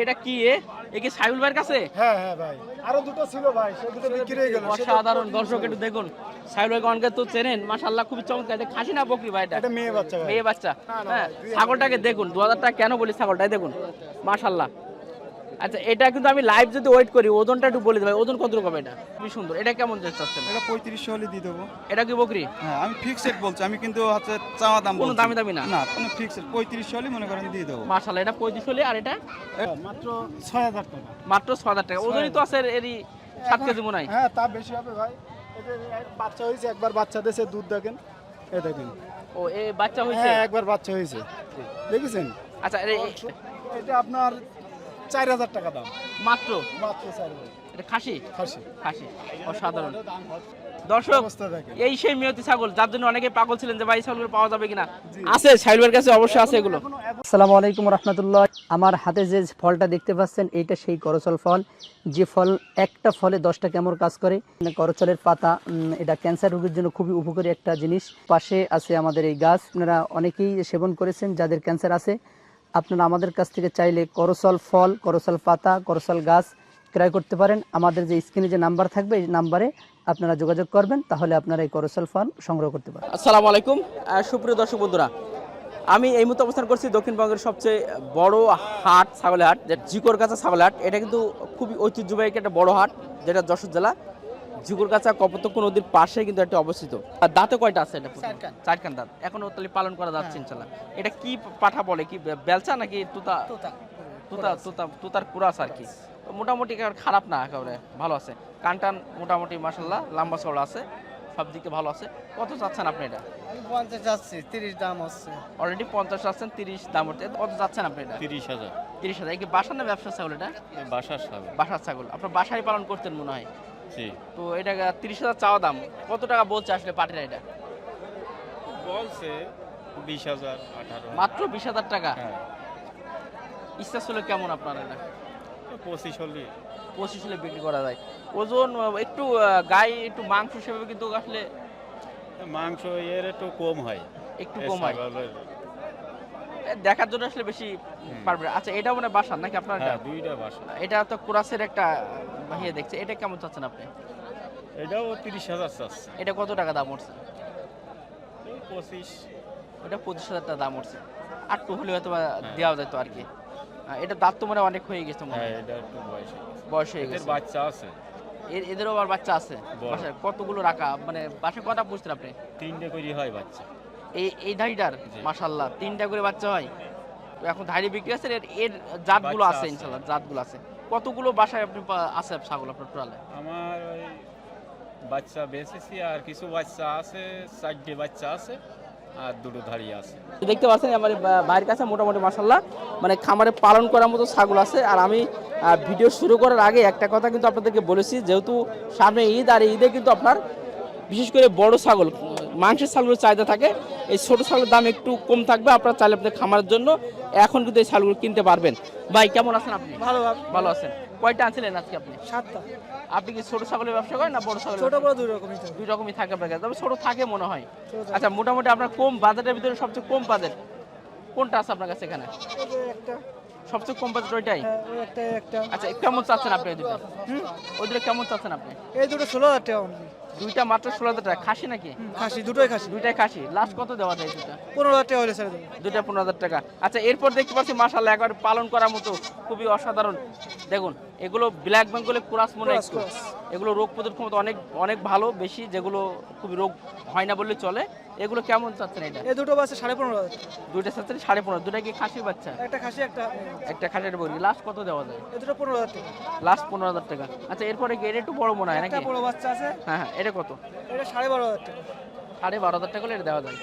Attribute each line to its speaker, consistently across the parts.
Speaker 1: এটা কি এ? এ কি সাইবুল ভাইয়ের কাছে?
Speaker 2: হ্যাঁ হ্যাঁ ভাই। আরও দুটো ছিল ভাই সে দুটো বিক্রি হয়ে গেল
Speaker 1: অসাধারণ দর্শক একটু দেখুন। সাইবুল ভাই অনেকে তো চেনেন মাশাআল্লাহ খুবই চমৎকার। এটা খাসি না বকরি ভাই এটা?
Speaker 2: মেয়ে বাচ্চা
Speaker 1: মেয়ে বাচ্চা। হ্যাঁ ছাগলটাকে দেখুন দু হাজার টাকা কেন বলি ছাগলটাই দেখুন। মাশাল্লাহ আচ্ছা এটা কিন্তু আমি লাইভ যদি ওয়েট করি ওজনটা একটু বলে দেবে ওজন কত রকম এটা? খুবই সুন্দর। এটা কেমন চাচ্ছেন?
Speaker 3: এটা পঁয়ত্রিশশো হলে দিয়ে দেবো।
Speaker 1: এটা কি বকরি?
Speaker 3: হ্যাঁ আমি ফিক্সড বলছি আমি কিন্তু হচ্ছে চাওয়া দাম
Speaker 1: কোনো দামি দামি না?
Speaker 3: না কোনো ফিক্সড পঁয়ত্রিশশো হলে মনে করেন দিয়ে দেবো।
Speaker 1: মাশাল্লাহ এটা পঁয়ত্রিশ হলে আর এটা?
Speaker 2: মাত্র ছয় হাজার টাকা।
Speaker 1: মাত্র ছ হাজার টাকা। ওজনই তো আছে এরই সাত কেজি মনে হয়।
Speaker 2: হ্যাঁ তা বেশি হবে ভাই। বাচ্চা হয়েছে একবার বাচ্চা দিয়েছে দুধ দেখেন। এ দেখেন।
Speaker 1: ও এ বাচ্চা হয়েছে?
Speaker 2: হ্যাঁ একবার বাচ্চা হয়েছে। দেখেছেন?
Speaker 1: আচ্ছা
Speaker 2: এটা আপনার চার হাজার টাকা দাম।
Speaker 1: মাত্র?
Speaker 2: মাত্র চার হাজার।
Speaker 1: এটা খাসি?
Speaker 2: খাসি।
Speaker 1: খাসি। অসাধারণ। দর্শক এই সেই মেয়তি ছাগল যার জন্য অনেকে পাগল ছিলেন যে ভাই ছাগলগুলো পাওয়া যাবে কিনা? আছে সাইলুয়ের কাছে অবশ্যই আছে এগুলো।
Speaker 4: আসসালামু আলাইকুম রহমতুল্লাহ। আমার হাতে যে ফলটা দেখতে পাচ্ছেন এইটা সেই করচল ফল। যে ফল একটা ফলে দশটা কেমন কাজ করে। মানে করচলের পাতা এটা ক্যান্সার রোগের জন্য খুবই উপকারী একটা জিনিস। পাশে আছে আমাদের এই গাছ। আপনারা অনেকেই সেবন করেছেন যাদের ক্যান্সার আছে। আপনারা আমাদের কাছ থেকে চাইলে করসল ফল, করসল পাতা করচল গাছ ক্রয় করতে পারেন। আমাদের যে স্ক্রিনে যে নাম্বার থাকবে, এই নাম্বারে আপনারা যোগাযোগ করবেন, তাহলে আপনারা এই করসল ফল সংগ্রহ করতে পারেন
Speaker 1: আসসালামু আলাইকুম। সুপ্রিয় দর্শক বন্ধুরা, আমি এই মুহূর্তে অবস্থান করছি দক্ষিণবঙ্গের সবচেয়ে বড় হাট, ছাগলের হাট যেটা জিকরগাছা ছাগলের হাট। এটা কিন্তু খুবই ঐতিহ্যবাহী একটা বড় হাট, যেটা যশোর জেলা। জিকরগাছা কপতক্ষ নদীর পাশে কিন্তু একটা অবস্থিত। আর দাঁতে কয়টা আছে এটা চারকান দাঁত। এখনও তাহলে পালন করা যাচ্ছে ইনশাল্লাহ এটা কি পাঠা বলে? কি বেলচা নাকি তুতা? তুতা। তুতা তুতার কুরাস আর কি। মোটামুটি খারাপ না একেবারে ভালো আছে। কানটান মোটামুটি মাসাল্লাহ লম্বা চড়া আছে সব দিকে ভালো আছে। কত চাচ্ছেন আপনি এটা?
Speaker 5: আমি পঞ্চাশ যাচ্ছি তিরিশ দাম হচ্ছে।
Speaker 1: অলরেডি পঞ্চাশ আছেন তিরিশ দাম হচ্ছে। কত যাচ্ছেন আপনি এটা?
Speaker 6: তিরিশ হাজার।
Speaker 1: তিরিশ হাজার। কি বাসার না ব্যবসা ছাগল এটা?
Speaker 6: বাসার সামনে
Speaker 1: বাসার ছাগল। আপনার বাসায় পালন করতেন মনে হয়?
Speaker 6: জি।
Speaker 1: তো এটা তিরিশ হাজার চাওয়া দাম। কত টাকা বলছে আসলে পাটিরা এটা?
Speaker 6: বলছে বিশ হাজার আঠারো
Speaker 1: মাত্র বিশ হাজার টাকা?
Speaker 6: হ্যাঁ।
Speaker 1: ইচ্ছা ছিল কেমন আপনার এটা?
Speaker 6: পঁচিশ হলে।
Speaker 1: পঁচিশ হলে বিক্রি করা যায়। ওজন একটু গায়ে একটু মাংস হিসেবে কিন্তু আসলে
Speaker 6: মাংস এর একটু কম হয়।
Speaker 1: একটু কম হয়। দেখার জন্য আসলে বেশি পারবে। আচ্ছা এটা মানে বাসার নাকি আপনার
Speaker 6: হ্যাঁ দুইটা বাসা
Speaker 1: এটা তো কুরাসের একটা ইয়ে দেখছে। এটা কেমন চাচ্ছেন আপনি?
Speaker 6: এটাও তিরিশ হাজার চাচ্ছে।
Speaker 1: এটা কত টাকা দাম উঠছে?
Speaker 6: পঁচিশ।
Speaker 1: ওটা পঁচিশ হাজার টাকা দাম উঠছে। আর টু হলে হয়তো বা দেওয়া যেত আর কি। এটা দাঁত তো মানে অনেক হয়ে গেছে মনে
Speaker 6: হ্যাঁ
Speaker 1: হয়।
Speaker 6: এটা একটু বয়স হয়ে।
Speaker 1: বয়স হয়ে গেছে।
Speaker 6: বাচ্চা আছে।
Speaker 1: এদেরও আবার বাচ্চা আছে। বাসায় কতগুলো রাখা? মানে বাসায় কটা পুষছেন আপনি?
Speaker 6: তিনটে করে হয় বাচ্চা।
Speaker 1: এই এই ধাড়িটার। মাশাল্লাহ তিনটা করে বাচ্চা হয়। এখন ধাড়ি বিক্রি আছে এর এর জাতগুলো আছে। ইনশাল্লাহ জাতগুলো আছে। কতগুলো বাসায় আপনি আছে ছাগল আপনার টোটালে
Speaker 6: আমার ওই বাচ্চা বেঁচেছি আর কিছু বাচ্চা আছে চারটে বাচ্চা আছে আর দুটো দাঁড়িয়ে আছে।
Speaker 1: দেখতে পাচ্ছেন আমার বাড়ির কাছে মোটামুটি মাসাল্লাহ মানে খামারে পালন করার মতো ছাগল আছে। আর আমি ভিডিও শুরু করার আগে একটা কথা কিন্তু আপনাদেরকে বলেছি যেহেতু সামনে ঈদ আর ঈদে কিন্তু আপনার বিশেষ করে বড় ছাগল মাংসের ছাগলের চাহিদা থাকে। এই ছোট ছাগলের দাম একটু কম থাকবে আপনারা চাইলে আপনাদের খামারের জন্য এখন কিন্তু এই ছাগলগুলো কিনতে পারবেন। ভাই কেমন আছেন আপনি?
Speaker 5: ভালো
Speaker 1: ভালো। আছেন। কয়টা আনছিলেন আজকে আপনি?
Speaker 5: সাতটা।
Speaker 1: আপনি কি ছোট ছাগলের ব্যবসা করেন না বড় ছাগলের
Speaker 5: ছোট বড় দুই রকমই
Speaker 1: দুই রকমই থাকে আপনার কাছে। তবে ছোট থাকে মনে হয়। আচ্ছা মোটামুটি আপনার কম বাজেটের ভিতরে সবচেয়ে কম বাজেট কোনটা আছে আপনার কাছে এখানে?
Speaker 5: একটা।
Speaker 1: সবচেয়ে কম বাজেট ওইটাই?
Speaker 5: হ্যাঁ,
Speaker 1: আচ্ছা কেমন চাচ্ছেন আপনি ওই দুটো ওই দুটো কেমন চাচ্ছেন আপনি?
Speaker 5: এই দুটো ষোলো হাজার টাকা।
Speaker 1: দুইটা মাত্র ষোলো হাজার টাকা। খাসি নাকি?
Speaker 5: খাসি দুটোই খাসি।
Speaker 1: দুইটাই খাসি। লাস্ট কত দেওয়া যায় দুটা
Speaker 5: পনেরো হাজার টাকা হলে দেবো।
Speaker 1: দুইটা পনেরো হাজার টাকা। আচ্ছা এরপর দেখতে পাচ্ছি মাসাল্লাহ একবার পালন করার মতো খুবই অসাধারণ। দেখুন এগুলো ব্ল্যাক বেঙ্গলে কুরাস মনে একটু। এগুলো রোগ প্রতিরোধ ক্ষমতা অনেক অনেক ভালো বেশি যেগুলো খুবই রোগ হয় না বললে চলে। এগুলো কেমন চাচ্ছেন এটা?
Speaker 5: এই দুটো বাচ্চা সাড়ে পনেরো।
Speaker 1: দুইটা চাচ্ছেন সাড়ে পনেরো। দুটা কি খাসি বাচ্চা?
Speaker 5: একটা খাসি একটা
Speaker 1: একটা খাসির বলি লাস্ট কত দেওয়া যায়?
Speaker 5: এই দুটো পনেরো হাজার টাকা।
Speaker 1: লাস্ট পনেরো হাজার টাকা। আচ্ছা এরপরে কি এটা একটু বড় মনে হয় নাকি?
Speaker 5: একটা বড় বাচ্চা আছে।
Speaker 1: হ্যাঁ হ্যাঁ এটা কত?
Speaker 5: এটা সাড়ে বারো হাজার টাকা।
Speaker 1: সাড়ে বারো হাজার টাকা হলে এটা দেওয়া যায়।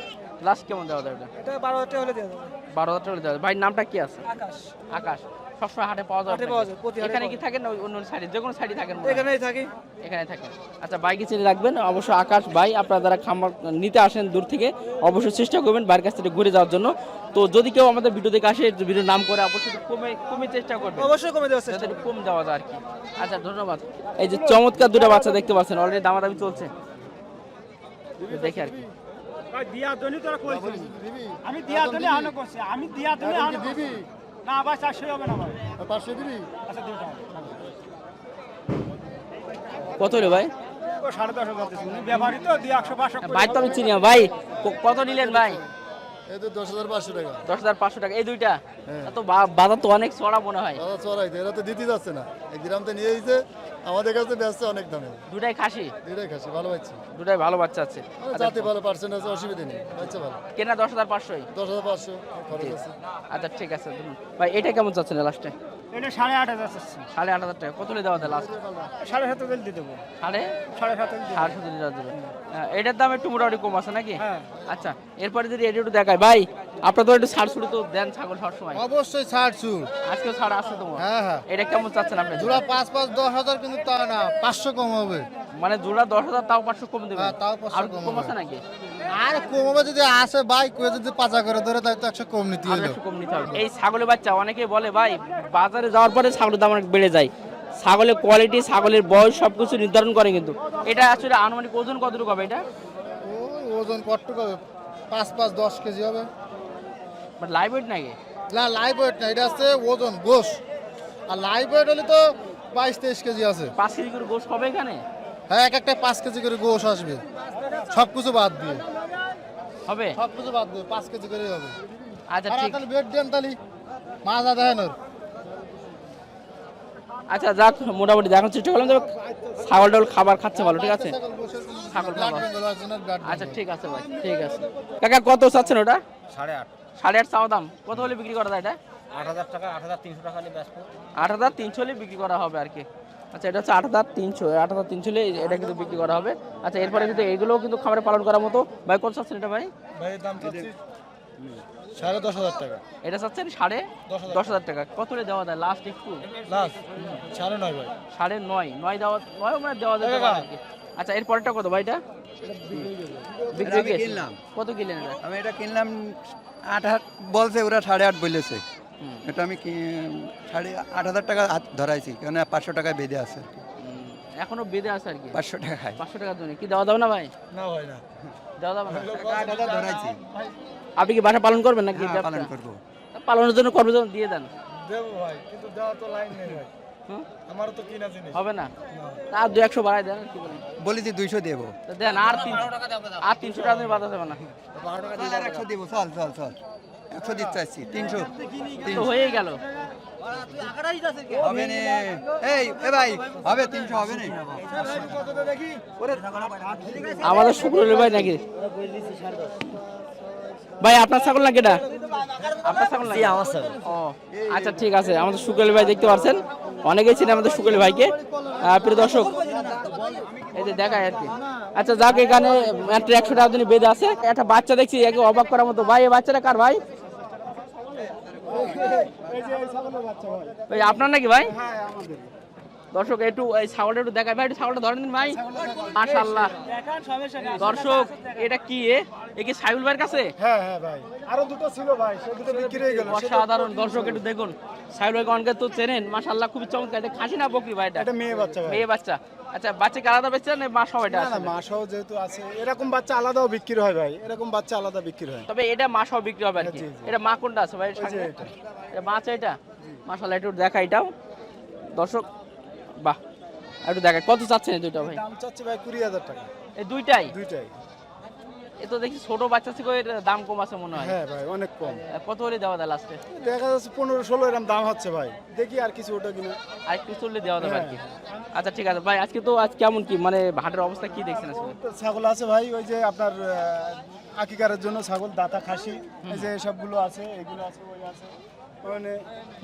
Speaker 1: লাস্ট কেমন দেওয়া যায় এটা?
Speaker 5: এটা বারো হাজার টাকা হলে দেওয়া যায়
Speaker 1: বারো হাজার টাকা হলে দেওয়া যায়। ভাই নামটা কি আছে?
Speaker 5: আকাশ।
Speaker 1: আকাশ। সবসময় হাটে পাওয়া যায়
Speaker 5: হাটে পাওয়া যায়, প্রতি
Speaker 1: এখানে কি থাকেন অন্য সাইডে যে কোনো সাইডে থাকেন
Speaker 5: এখানেই থাকি।
Speaker 1: এখানে থাকেন। আচ্ছা বাইকে চিনে রাখবেন? অবশ্যই আকাশ ভাই আপনারা যারা খামার নিতে আসেন দূর থেকে অবশ্যই চেষ্টা করবেন বাড়ির কাছ থেকে ঘুরে যাওয়ার জন্য। তো যদি কেউ আমাদের ভিডিও দেখে আসে ভিডিও নাম করে অবশ্যই কমে কমে চেষ্টা করবেন।
Speaker 5: অবশ্যই কমে দেওয়ার চেষ্টা
Speaker 1: কম দেওয়া যায় আর কি। আচ্ছা ধন্যবাদ। এই যে চমৎকার দুটো বাচ্চা দেখতে পাচ্ছেন অলরেডি দামাদামি চলছে। দেখি আর কি।
Speaker 2: আমি দিয়া দলে আনো করছি। আমি দিয়া দলে আনো না ভাই চারশো হবে না ভাই।
Speaker 7: পাঁচশো দিবি?
Speaker 2: আচ্ছা দুটো।
Speaker 1: কত হলো ভাই?
Speaker 2: সাড়ে দশ ব্যাপারই তো দুই একশো পাঁচশো
Speaker 1: ভাই তো আমি চিনি না। ভাই কত নিলেন ভাই?
Speaker 7: এই তো দশ হাজার পাঁচশো টাকা।
Speaker 1: দশ হাজার পাঁচশো টাকা এই দুইটা? তো বাজার তো অনেক চড়া মনে হয়।
Speaker 7: দাদা চড়াইতে এরা তো দিতে যাচ্ছে না। এই গ্রামতে নিয়ে এসেছে আমাদের কাছে ব্যস্ত অনেক দামে।
Speaker 1: দুটাই খাসি?
Speaker 7: দুটাই খাসি ভালো
Speaker 1: দুটাই ভালো বাচ্চা আছে। আচ্ছা,
Speaker 7: যাতে ভালো পার্সেন্ট আছে অসুবিধা নেই। বাচ্চা ভালো।
Speaker 1: কেনা দশ হাজার পাঁচশোই?
Speaker 7: দশ হাজার পাঁচশো
Speaker 1: আচ্ছা ঠিক আছে ভাই এটা কেমন চাচ্ছেন লাস্টে
Speaker 2: এটা সাড়ে আট হাজার চাচ্ছি।
Speaker 1: সাড়ে আট হাজার টাকা। কত দেওয়া যায় লাস্ট
Speaker 2: সাড়ে সাত হাজার দিয়ে দেবো।
Speaker 1: সাড়ে?
Speaker 2: সাড়ে সাত
Speaker 1: সাড়ে সাত হাজার দেবে। হ্যাঁ, এটার দাম একটু মোটামুটি কম আছে নাকি। আচ্ছা এরপরে যদি এটা একটু দেখায় ভাই আপনার তো একটু ছাড় ছুড়ি তো দেন ছাগল সব সময়।
Speaker 7: অবশ্যই ছাড়
Speaker 1: আছে তোমার?
Speaker 7: হ্যাঁ হ্যাঁ।
Speaker 1: এটা কেমন চাচ্ছেন আপনি?
Speaker 7: জোড়া পাঁচ পাঁচ দশ হাজার কিন্তু তা না পাঁচশো কম হবে।
Speaker 1: মানে জোড়া দশ হাজার তাও পাঁচশো কম দেবে
Speaker 7: হ্যাঁ, তাও 500 কম
Speaker 1: কম আছে নাকি?
Speaker 7: আর কম হবে যদি আসে বাইক করে যদি পাচা করে ধরে তাই তো একশো কম নিতে
Speaker 1: একটু কম নিতে হবে এই ছাগলের বাচ্চা অনেকে বলে ভাই বাজারে যাওয়ার পরে ছাগলের দাম অনেক বেড়ে যায়। ছাগলের কোয়ালিটি ছাগলের বয়স সব কিছু নির্ধারণ করে কিন্তু। এটা আসলে আনুমানিক ওজন কতটুকু হবে এটা?
Speaker 7: ওজন কতটুকু হবে? পাঁচ পাঁচ দশ কেজি হবে।
Speaker 1: লাইভ ওয়েট নাকি?
Speaker 7: না লাইভ ওয়েট না এটা হচ্ছে ওজন গোস আর লাইভ ওয়েট হলে তো বাইশ তেইশ কেজি আছে।
Speaker 1: পাঁচ কেজি করে গোস হবে এখানে?
Speaker 7: হ্যাঁ এক একটা পাঁচ কেজি করে গোস আসবে। সব কিছু বাদ দিয়ে।
Speaker 1: হবে?
Speaker 7: সব কিছু বাদ দিয়ে পাঁচ কেজি করে হবে।
Speaker 1: আচ্ছা ঠিক।
Speaker 7: তাহলে বেড দেন তাহলে। মাছ আদা
Speaker 1: আচ্ছা যাক মোটামুটি দেখার চেষ্টা করলাম। তবে ছাগল টাগল খাবার খাচ্ছে ভালো ঠিক আছে? ছাগল আচ্ছা ঠিক আছে ভাই ঠিক আছে। কাকা কত চাচ্ছেন ওটা?
Speaker 5: সাড়ে আট।
Speaker 1: সাড়ে আট চাওয়া দাম। কত হলে বিক্রি করা যায় এটা?
Speaker 5: আট হাজার টাকা আট হাজার তিনশো টাকা নিয়ে
Speaker 1: আট হাজার তিনশো হলে বিক্রি করা হবে আর কি। আচ্ছা এটা হচ্ছে আট হাজার তিনশো। আট হাজার তিনশো এটা কিন্তু বিক্রি করা হবে। আচ্ছা এরপরে কিন্তু এগুলোও কিন্তু খাবারে পালন করার মতো। ভাই কত চাচ্ছেন এটা ভাই?
Speaker 7: ভাই দাম সাড়ে দশ হাজার টাকা।
Speaker 1: এটা চাচ্ছেন সাড়ে দশ হাজার টাকা। কত হলে দেওয়া যায়? লাস্ট একটু।
Speaker 7: লাস্ট সাড়ে নয় ভাই।
Speaker 1: সাড়ে নয়। নয় দেওয়া নয় মানে দেওয়া কি। আচ্ছা এরপরটা কত ভাই এটা? বিক্রি হয়ে কত কিনলেন এটা?
Speaker 8: আমি এটা কিনলাম আট হাজার বলছে ওরা সাড়ে আট বলেছে। এটা আমি কি- সাড়ে আট হাজার টাকা হাত ধরাইছি কেন পাঁচশো টাকায় বেঁধে আছে
Speaker 1: এখনও বেঁধে আছে আর কি?
Speaker 8: পাঁচশো টাকায়।
Speaker 1: পাঁচশো টাকার জন্য। কি দেওয়া যাবে না ভাই?
Speaker 7: না ভাই না।
Speaker 1: দেওয়া যাবে না?
Speaker 8: আট হাজার ধরাইছি।
Speaker 1: আপনি কি বাসা পালন করবেন নাকি
Speaker 8: হ্যাঁ, পালন করব।
Speaker 1: পালনের জন্য কর্মজন দিয়ে দেন।
Speaker 7: দেবো ভাই কিন্তু দেওয়া তো লাইন নেই ভাই। আমারও তো কিনা জিনিস।
Speaker 1: হবে না? আর দু একশো বাড়াই দেন কি বলেন?
Speaker 8: বলেছি দুইশো দেবো।
Speaker 1: তো দেন আর তিন আর তিনশো টাকা বাধা যাবে না।
Speaker 8: আর একশো দেবো। চল চল চল। একশো দিতে চাইছি তিনশো
Speaker 1: তো হয়েই গেল।
Speaker 8: হবে নে। এই এ ভাই হবে তিনশো হবে না।
Speaker 1: আমাদের শুক্রবার ভাই নাকি? ভাই আপনার ছাগল নাকি এটা? আপনার ছাগল নাকি? আমার ছাগল। ও আচ্ছা ঠিক আছে। আমাদের শুক্রলি ভাই দেখতে পাচ্ছেন অনেকেই চিনে আমাদের শুক্রলি ভাইকে। প্রিয় দর্শক এই যে দেখায় আর কি। আচ্ছা যাক এখানে একটা একশো টাকা জন্য বেঁধে আছে। একটা বাচ্চা দেখছি একে অবাক করার মতো। ভাই এই বাচ্চাটা কার ভাই
Speaker 2: এই যে এই ছাগলের বাচ্চা ভাই।
Speaker 1: আপনার নাকি ভাই? দর্শক একটু এই ছাগলটা একটু দেখায় ভাই একটু ছাগলটা ধরেন দিন ভাই। মাশাআল্লাহ। দর্শক এটা কি এ? এ কি সাইবুল ভাইয়ের কাছে?
Speaker 2: হ্যাঁ হ্যাঁ ভাই। আরও দুটো ছিল ভাই সে দুটো বিক্রি হয়ে গেল
Speaker 1: অসাধারণ। দর্শক একটু দেখুন। সাইবুল ভাইকে অনেকে তো চেনেন। মাশাআল্লাহ খুবই চমৎকার। এটা খাসি না বকরি ভাই এটা?
Speaker 2: এটা মেয়ে বাচ্চা ভাই।
Speaker 1: মেয়ে বাচ্চা। আচ্ছা বাচ্চাকে আলাদা বেচছেন না মা সহ এটা
Speaker 2: না মা সহ যেহেতু আছে এরকম বাচ্চা আলাদাও বিক্রি হয় ভাই এরকম বাচ্চা আলাদা বিক্রি হয়।
Speaker 1: তবে এটা মা সহ বিক্রি হবে আর কি। এটা মা কোনটা আছে ভাই?
Speaker 2: এটা।
Speaker 1: এটা মা আছে এটা? মাশাআল্লাহ একটু দেখা এটাও। দর্শক বাহ। একটু দেখা কত চাচ্ছেন এই দুইটা ভাই?
Speaker 2: দাম চাচ্ছে ভাই কুড়ি হাজার টাকা।
Speaker 1: এই দুইটাই?
Speaker 2: দুইটাই।
Speaker 1: এ তো দেখি ছোট বাচ্চা থেকে দাম কম আছে মনে হয়।
Speaker 2: হ্যাঁ ভাই অনেক কম।
Speaker 1: কত হলে দেওয়া যায় লাস্টে
Speaker 2: দেখা যাচ্ছে পনেরো ষোলো এরকম দাম হচ্ছে ভাই। দেখি আর কিছু ওটা কিনা।
Speaker 1: আর একটু চললে দেওয়া যাবে আর কি।
Speaker 2: হ্যাঁ।
Speaker 1: আচ্ছা ঠিক আছে। ভাই আজকে তো আজ কেমন কি? মানে হাটের অবস্থা কি দেখছেন আসলে?
Speaker 2: ছাগল আছে ভাই ওই যে আপনার আকিকারের জন্য ছাগল দাতা খাসি এই যে সবগুলো আছে এগুলো আছে ওই আছে। মানে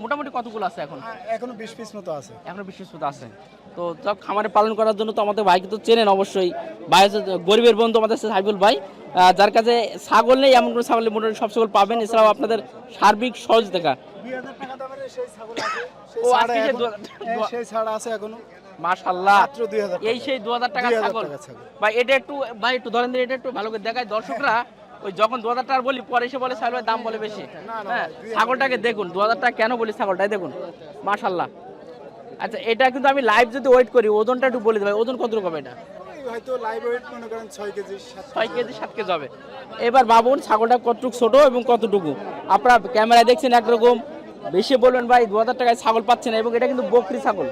Speaker 1: মোটামুটি কতগুলো আছে এখন?
Speaker 2: এখনও বিশ পিস মতো আছে।
Speaker 1: এখনও বিশেষ আছে। তো সব খামারে পালন করার জন্য তো আমাদের ভাইকে তো চেনেন অবশ্যই। ভাই গরিবের বন্ধু আমাদের সাইবুল ভাই। যার কাছে ছাগল নেই এমন কোনো ছাগল নেই, মোটামুটি সব ছাগল পাবেন। এছাড়াও আপনাদের সার্বিক সহযোগিতা।
Speaker 2: দুই হাজার টাকা দামের সেই ছাগল আছে সেই
Speaker 1: ও,
Speaker 2: ছাড়া
Speaker 1: আজকে সেই
Speaker 2: এখন-
Speaker 1: দু-
Speaker 2: সেই ছাড়া আছে এখনও।
Speaker 1: মাশাল্লাহ
Speaker 2: মাত্র দুই হাজার
Speaker 1: এই সেই দু হাজার টাকা ছাগল। ভাই এটা একটু ভাই একটু ধরেন এটা একটু ভালো করে দেখায় দর্শকরা ওই যখন দু হাজার টাকা বলি পরে এসে বলে ছাগলের দাম বলে বেশি। হ্যাঁ ছাগলটাকে দেখুন দু হাজার টাকা কেন বলি ছাগলটাই দেখুন। মাশাল্লাহ আচ্ছা এটা কিন্তু আমি লাইভ যদি ওয়েট করি ওজনটা একটু বলে দেবে ওজন কত রকম এটা?
Speaker 2: হয়তো লাইভ ওয়েট মনে করেন ছয় কেজি সাত
Speaker 1: ছয় কেজি সাত কেজি হবে। এবার ভাবুন ছাগলটা কতটুকু ছোট এবং কতটুকু? আপনারা ক্যামেরায় দেখছেন একরকম। বেশি বলবেন ভাই দু হাজার টাকায় ছাগল পাচ্ছেন এবং এটা কিন্তু বকরি ছাগল।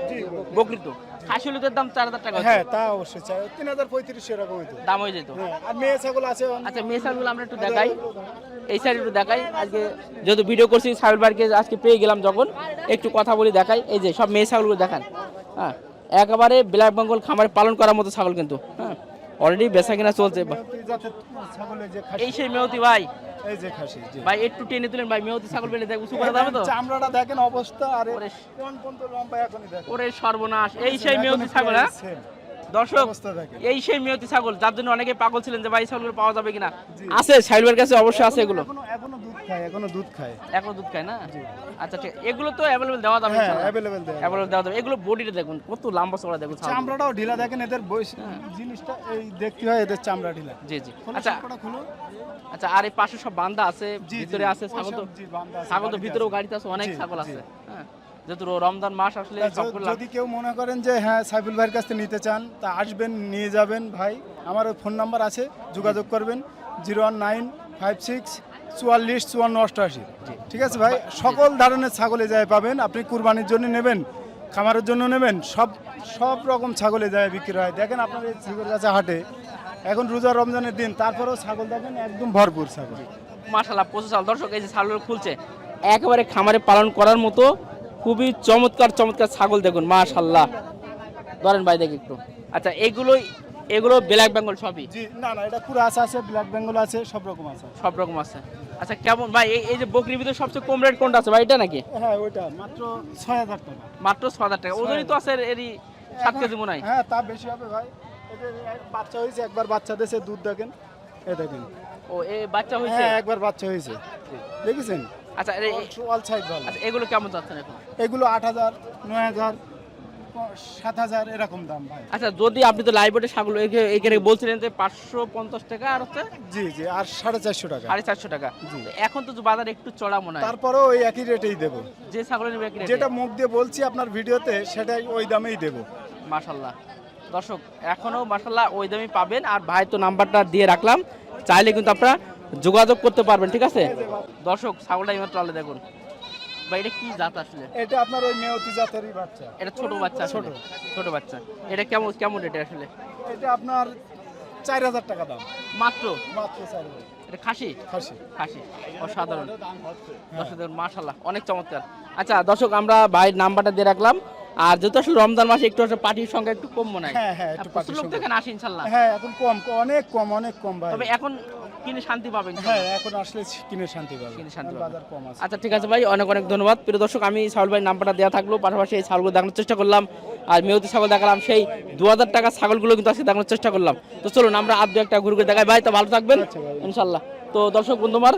Speaker 1: বকরি। তো। খাসি দাম চার হাজার টাকা
Speaker 2: হ্যাঁ তা অবশ্যই তিন হাজার পঁয়ত্রিশশো এরকম হইতো।
Speaker 1: দাম হয়ে যেত।
Speaker 2: হ্যাঁ আর মেয়ে ছাগল আছে
Speaker 1: আচ্ছা মেয়ে ছাগলগুলো আমরা একটু দেখাই। এই সাইড একটু দেখাই। আজকে যেহেতু ভিডিও করছি আজকে পেয়ে গেলাম যখন। একটু কথা বলি দেখাই। এই যে সব মেয়ে ছাগলগুলো দেখান। হ্যাঁ। একেবারে ব্ল্যাক বেঙ্গল খামারে পালন করার মতো ছাগল কিন্তু হ্যাঁ। অলরেডি বেচা কিনা চলছে। এই সেই মেয়তি ভাই।
Speaker 2: এই যে খাসি জি।
Speaker 1: ভাই একটু টেনে তুলেন ভাই মেয়তি ছাগল পেলে দেখ উঁচু করে যাবে তো।
Speaker 2: চামড়াটা দেখেন অবস্থা আরে
Speaker 1: ওরে।
Speaker 2: কোন কোন তো লম্বা এখনই দেখেন।
Speaker 1: ওরে সর্বনাশ এই সেই মেয়তি ছাগল হ্যাঁ। দর্শক এই সেই মেয়তি ছাগল যার জন্য অনেকে পাগল ছিলেন যে ভাই ছাগলগুলো পাওয়া যাবে কিনা? আছে সাইলবার কাছে অবশ্যই আছে এগুলো।
Speaker 2: এখনও দুধ খায় এখনও দুধ খায়।
Speaker 1: এখনও দুধ খায় না? আচ্ছা ঠিক এগুলো তো অ্যাভেলেবল দেওয়া যাবে
Speaker 2: হ্যাঁ অ্যাভেলেবল
Speaker 1: দেওয়া যাবে। এগুলো বডিটা দেখুন কত লম্বা চড়া দেখুন ছাগল।
Speaker 2: চামড়াটাও ঢিলা দেখেন এদের
Speaker 1: হ্যাঁ।
Speaker 2: জিনিসটা এই দেখতে হয় এদের চামড়া ঢিলা।
Speaker 1: জি জি। আচ্ছা। আচ্ছা আর এই পাশে সব বান্দা আছে ভিতরে আছে ছাগল তো। ছাগল তো ভিতরেও গাড়িতে আছে অনেক ছাগল আছে। হ্যাঁ। যেহেতু রমজান মাস আসলে
Speaker 2: যদি কেউ মনে করেন যে হ্যাঁ সাইফুল ভাইয়ের কাছ থেকে নিতে চান তা আসবেন নিয়ে যাবেন ভাই। আমার ফোন নাম্বার আছে যোগাযোগ করবেন zero one nine five six চুয়াল্লিশ চুয়ান্ন অষ্টআশি। ঠিক আছে ভাই? সকল ধরনের ছাগলে যায় পাবেন আপনি কুরবানির জন্য নেবেন খামারের জন্য নেবেন সব সব রকম ছাগলে যায় বিক্রি হয়। দেখেন আপনার এই ছাগল কাছে হাটে এখন রোজা রমজানের দিন তারপরেও ছাগল দেখেন একদম ভরপুর ছাগল।
Speaker 1: মাশাল্লাহ পঁচিশ সাল দর্শক এই যে ছাগল খুলছে একেবারে খামারে পালন করার মতো খুবই চমৎকার চমৎকার ছাগল দেখুন মাশাল্লাহ ধরেন ভাই দেখি একটু। আচ্ছা এগুলোই এগুলো ব্ল্যাক বেঙ্গল সবই?
Speaker 2: জি না না এটা কুরাস আছে আছে ব্ল্যাক বেঙ্গল আছে সব রকম আছে।
Speaker 1: সব রকম আছে। আচ্ছা কেমন ভাই এই এই যে বকরির ভিতরে সবচেয়ে কম রেট কোনটা আছে ভাই এটা নাকি?
Speaker 2: হ্যাঁ ওইটা মাত্র ছয় হাজার টাকা।
Speaker 1: মাত্র ছ হাজার টাকা। ওজনই তো আছে এরই সাত কেজি মনে হয়।
Speaker 2: হ্যাঁ তা বেশি হবে ভাই। বাচ্চা হয়েছে একবার বাচ্চা দিয়েছে দুধ দেখেন। এ দেখেন।
Speaker 1: ও এই বাচ্চা হয়েছে?
Speaker 2: হ্যাঁ একবার বাচ্চা হয়েছে। দেখেছেন?
Speaker 1: আচ্ছা
Speaker 2: অল সাইড ভালো।
Speaker 1: আচ্ছা এগুলো কেমন যাচ্ছেন এখন?
Speaker 2: এগুলো আট হাজার নয় হাজার সাত হাজার এরকম দাম ভাই।
Speaker 1: আচ্ছা যদি আপনি তো লাইব্রেরি ছাগল এখে- এখানে বলছিলেন যে পাঁচশো পঞ্চাশ টাকা আর হচ্ছে
Speaker 2: জি জি আর সাড়ে চারশো টাকা।
Speaker 1: সাড়ে চারশো টাকা। এখন তো বাজার একটু চড়া মনে হয়।
Speaker 2: তারপরেও ওই একই রেটেই দেবো।
Speaker 1: যে ছাগলের কি
Speaker 2: যেটা মুখ দিয়ে বলছি আপনার ভিডিওতে সেটাই ওই দামেই দেবো।
Speaker 1: মাশাল্লাহ। দর্শক এখনও মাশাল্লাহ ওই দামই পাবেন। আর ভাই তো নাম্বারটা দিয়ে রাখলাম। চাইলে কিন্তু আপনারা যোগাযোগ করতে পারবেন ঠিক আছে? দর্শক ছাগলটা এইমাত্র আলে দেখুন। এটা কি জাত আসলে?
Speaker 2: এটা আপনার ওই মেয়তি জাতেরই বাচ্চা।
Speaker 1: এটা ছোট বাচ্চা ছোট। ছোট বাচ্চা। এটা কেমন কেমন রেটে আসলে?
Speaker 2: এটা আপনার চার হাজার টাকা দাম।
Speaker 1: মাত্র?
Speaker 2: মাত্র চার হাজার।
Speaker 1: এটা খাসি?
Speaker 2: খাসি।
Speaker 1: খাসি। অসাধারণ। দর্শক মাশাল্লাহ অনেক চমৎকার। আচ্ছা দর্শক আমরা ভাইয়ের নাম্বারটা দিয়ে রাখলাম। আর যেহেতু আসলে রমজান মাসে একটু আসলে পার্টির সংখ্যা একটু কম মনে হয়।
Speaker 2: হ্যাঁ, হ্যাঁ, একটু পার্টির সংখ্যা।
Speaker 1: আসে ইনশাল্লাহ
Speaker 2: হ্যাঁ এখন কম অনেক কম অনেক কম ভাই।
Speaker 1: তবে এখন কিনে শান্তি পাবেন
Speaker 2: হ্যাঁ এখন আসলে কিনে শান্তি পাবে
Speaker 1: কিনে শান্তি
Speaker 2: বাজার কম আছে।
Speaker 1: আচ্ছা ঠিক আছে ভাই অনেক অনেক ধন্যবাদ। প্রিয় দর্শক আমি ছাগল ভাই নাম্বারটা দেওয়া থাকল পাশাপাশি এই ছাগলগুলো দেখানোর চেষ্টা করলাম আর মেয়তি ছাগল দেখালাম সেই দু হাজার টাকা ছাগলগুলো কিন্তু আজকে দেখানোর চেষ্টা করলাম। তো চলুন আমরা আর দু একটা ঘুরে ঘুরে দেখাই। ভাই তো ভালো থাকবেন? ইনশাল্লাহ। তো দর্শক বন্ধু আমার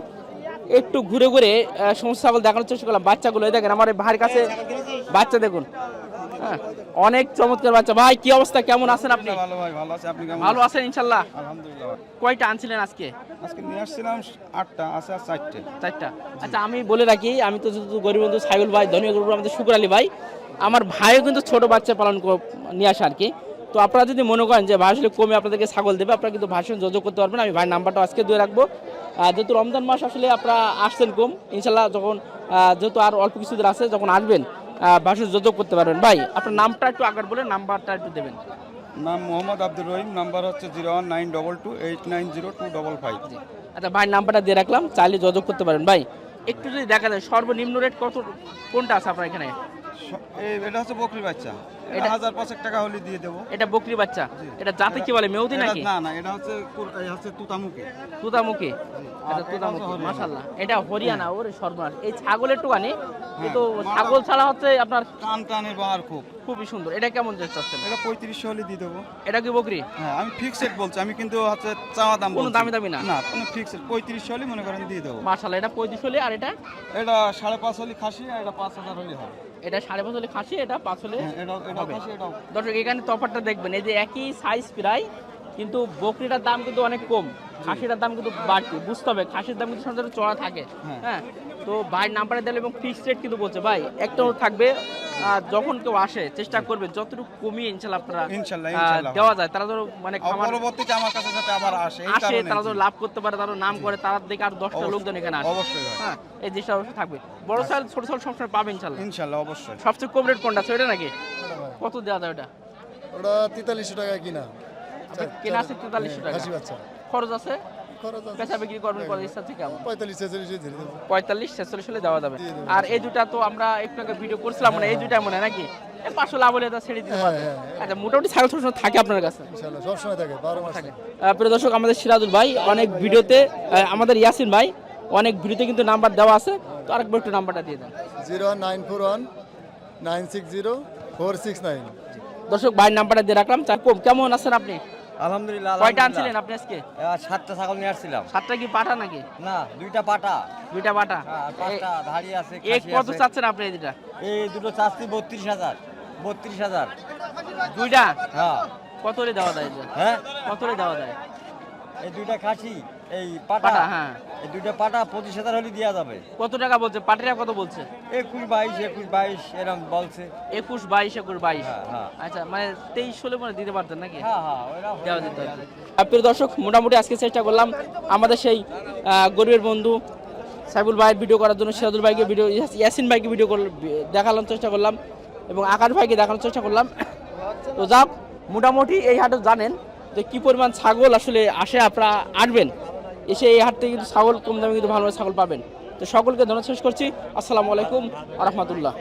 Speaker 1: একটু ঘুরে ঘুরে আহ, সমস্ত ছাগল দেখানোর চেষ্টা করলাম। বাচ্চাগুলো দেখেন আমার ভাইয়ের কাছে বাচ্চা দেখুন। হ্যাঁ অনেক চমৎকার বাচ্চা। ভাই কি অবস্থা? কেমন আছেন আপনি?
Speaker 3: ভালো ভাই ভালো আছে। আপনি কেমন
Speaker 1: ভালো আছেন? ইনশাল্লাহ?
Speaker 3: আলহামদুলিল্লাহ
Speaker 1: কয়টা আনছিলেন আজকে?
Speaker 3: আজকে নিয়ে আসছিলাম আটটা আছে আর চারটে।
Speaker 1: চারটা। আচ্ছা আমি বলে রাখি আমি তো শুধু গরিব বন্ধু সাইবুল ভাই ধনী গরিব আমাদের শুকুর আলী ভাই আমার ভাইও কিন্তু ছোট বাচ্চা পালন নিয়ে আসে আর কি। তো আপনারা যদি মনে করেন যে আসলে কমে আপনাদেরকে ছাগল দেবে আপনারা কিন্তু ভাষণ যোগাযোগ করতে পারবেন। আমি ভাই নাম্বারটা আজকে দিয়ে রাখব। যেহেতু রমজান মাস আসলে আপনারা আসছেন কম ইনশাল্লাহ যখন যেহেতু আর অল্প কিছুদিন আছে যখন আসবেন ভাষণ যোগাযোগ করতে পারবেন। ভাই আপনার নামটা একটু আগার বলে নাম্বারটা একটু দেবেন।
Speaker 3: নাম মোহাম্মদ আব্দুর রহিম নাম্বার হচ্ছে zero one nine double two eight nine zero two double five.
Speaker 1: আচ্ছা ভাই নাম্বারটা দিয়ে রাখলাম চাইলে যোগাযোগ করতে পারেন। ভাই একটু যদি দেখা যায় সর্বনিম্ন রেট কত কোনটা আছে আপনার এখানে?
Speaker 3: এটা হচ্ছে বকরি বাচ্চা। এটা
Speaker 1: এটা-
Speaker 3: হাজার পাঁচেক টাকা হলে দিয়ে দেবো।
Speaker 1: এটা বকরি বাচ্চা? এটা জাতে কি বলে মেউদি নাকি?
Speaker 3: না না এটা হচ্ছে হচ্ছে তুতামুখী।
Speaker 1: তুতামুখী? আচ্ছা তুতামুখী
Speaker 3: হচ্ছে
Speaker 1: এটা হরিয়ানা ওরে সর্বনাশ। এই ছাগলের টুকানি কিন্তু ছাগল ছাড়া হচ্ছে আপনার
Speaker 3: টান টানের বাহার খুব।
Speaker 1: খুবই সুন্দর। এটা কেমন চাচ্ছেন?
Speaker 3: এটা পঁয়ত্রিশশো হলে দিয়ে দেবো।
Speaker 1: এটা কি বকরি?
Speaker 3: হ্যাঁ আমি ফিক্সড বলছি আমি কিন্তু হচ্ছে চাওয়া দাম
Speaker 1: কোনো দামি দামি না?
Speaker 3: না কোনো ফিক্সড পঁয়ত্রিশশো হলে মনে করেন দিয়ে দেবো।
Speaker 1: মাশাআল্লাহ এটা পঁয়ত্রিশ হলে আর এটা?
Speaker 3: এটা সাড়ে পাঁচ হলে খাসি আর এটা পাঁচ হাজার হলে হবে
Speaker 1: এটা সাড়ে পাঁচ হলে খাসি এটা পাঁচ হলে
Speaker 3: হ্যাঁ
Speaker 1: দর্শক এখানে তফাৎটা দেখবেন এই যে একই সাইজ প্রায় কিন্তু বকরিটার দাম কিন্তু অনেক কম। খাসিটার দাম কিন্তু বাড়তি বুঝতে হবে খাসির দাম কিন্তু সচরাচর চড়া থাকে।
Speaker 3: হ্যাঁ।
Speaker 1: হ্যাঁ তো ভাই নাম্বারে দিলে এবং ফিক্সড রেট কিন্তু বলছে। ভাই একটাও থাকবে যখন কেউ আসে চেষ্টা করবে যতটুকু কমিয়ে ইনশাল্লাহ আপনারা
Speaker 3: ইনশাল্লাহ,
Speaker 1: দেওয়া যায়। তারা ধরো মানে
Speaker 3: পরবর্তীতে আমার কাছে যাতে আবার আসে
Speaker 1: আসে তারা ধরো লাভ করতে পারে তারা নাম করে তারা দেখে আর দশটা লোকজন এখানে আসে।
Speaker 3: অবশ্যই
Speaker 1: হ্যাঁ এই জিনিসটা অবশ্যই থাকবে। বড় সাইজ ছোট সাইজ সবসময় পাবে ইনশাল্লাহ।
Speaker 3: ইনশাল্লাহ অবশ্যই।
Speaker 1: সবচেয়ে কম রেট কোনটা নাকি? কত দেওয়া যায় ওটা
Speaker 9: ওটা তেতাল্লিশশো টাকা কিনা।
Speaker 1: কেনা আছে তেতাল্লিশশো টাকা? খরচ আছে?
Speaker 9: খরচ আছে।
Speaker 1: পেশা বিক্রি করবেন করার ইচ্ছা আছে কেমন?
Speaker 9: পঁয়তাল্লিশ ছেচল্লিশ ধীরে ধীরে
Speaker 1: পঁয়তাল্লিশ ছেচল্লিশ হলে দেওয়া যাবে। আর এই দুটা তো আমরা একটু আগে ভিডিও করছিলাম মানে এই দুটা মনে নাকি? পাঁচশো লাভ হলে তা ছেড়ে দিতে পারবে। আচ্ছা মোটামুটি ছাগল সবসময় থাকে আপনার কাছে?
Speaker 9: সবসময় থাকে বারো মাস থাকে।
Speaker 1: প্রিয় দর্শক আমাদের সিরাজুল ভাই অনেক ভিডিওতে আমাদের ইয়াসিন ভাই অনেক ভিডিওতে কিন্তু নাম্বার দেওয়া আছে। তো আরেকবার একটু নাম্বারটা দিয়ে দেন।
Speaker 9: Zero nine four one nine six zero four six nine.
Speaker 1: দর্শক ভাইয়ের নাম্বারটা দিয়ে রাখলাম। কম কেমন আছেন আপনি?
Speaker 8: আলহামদুলিল্লাহ
Speaker 1: কয়টা আনছিলেন আপনি আজকে?
Speaker 8: সাতটা ছাগল নিয়ে আসছিলাম।
Speaker 1: সাতটা কি পাটা নাকি?
Speaker 8: না দুইটা পাটা
Speaker 1: দুইটা
Speaker 8: পাটা পাটা ধাড়ি আছে
Speaker 1: এক কত চাচ্ছেন আপনি এই দুটা
Speaker 8: এই দুটো চাচ্ছি বত্রিশ হাজার। বত্রিশ হাজার।
Speaker 1: দুইটা?
Speaker 8: হ্যাঁ।
Speaker 1: কত রে দেওয়া যায় এটা?
Speaker 8: হ্যাঁ?
Speaker 1: কত রে দেওয়া যায়?
Speaker 8: এই দুইটা খাসি। এই পাটা
Speaker 1: হ্যাঁ।
Speaker 8: এই দুইটা পাটা পঁচিশ হাজার হলে দেওয়া যাবে।
Speaker 1: কত টাকা বলছে? পাটিরা কত বলছে?
Speaker 8: একুশ বাইশ একুশ বাইশ এরকম বলছে।
Speaker 1: একুশ বাইশ একুশ বাইশ।
Speaker 8: হ্যাঁ, হ্যাঁ।
Speaker 1: আচ্ছা মানে তেইশ হলে মানে দিতে পারতেন নাকি?
Speaker 8: হ্যাঁ হ্যাঁ
Speaker 1: দেওয়া যেত। প্রিয় দর্শক মোটামুটি আজকে চেষ্টা করলাম আমাদের সেই গরিবের বন্ধু সাইবুল ভাইয়ের ভিডিও করার জন্য সিরাজুল ভাইকে ভিডিও ইয়াসিন ভাইকে ভিডিও দেখানোর চেষ্টা করলাম এবং আকাশ ভাইকে দেখানোর চেষ্টা করলাম। তো যাক মোটামুটি এই হাটে জানেন যে কী পরিমাণ ছাগল আসলে আসে আপনারা আসবেন। এসে এই হাট থেকে কিন্তু ছাগল কম দামে কিন্তু ভালো ছাগল পাবেন। তো সকলকে ধন্যবাদ, শেষ করছি। আসসালামু আলাইকুম আ রহমতুল্লাহ।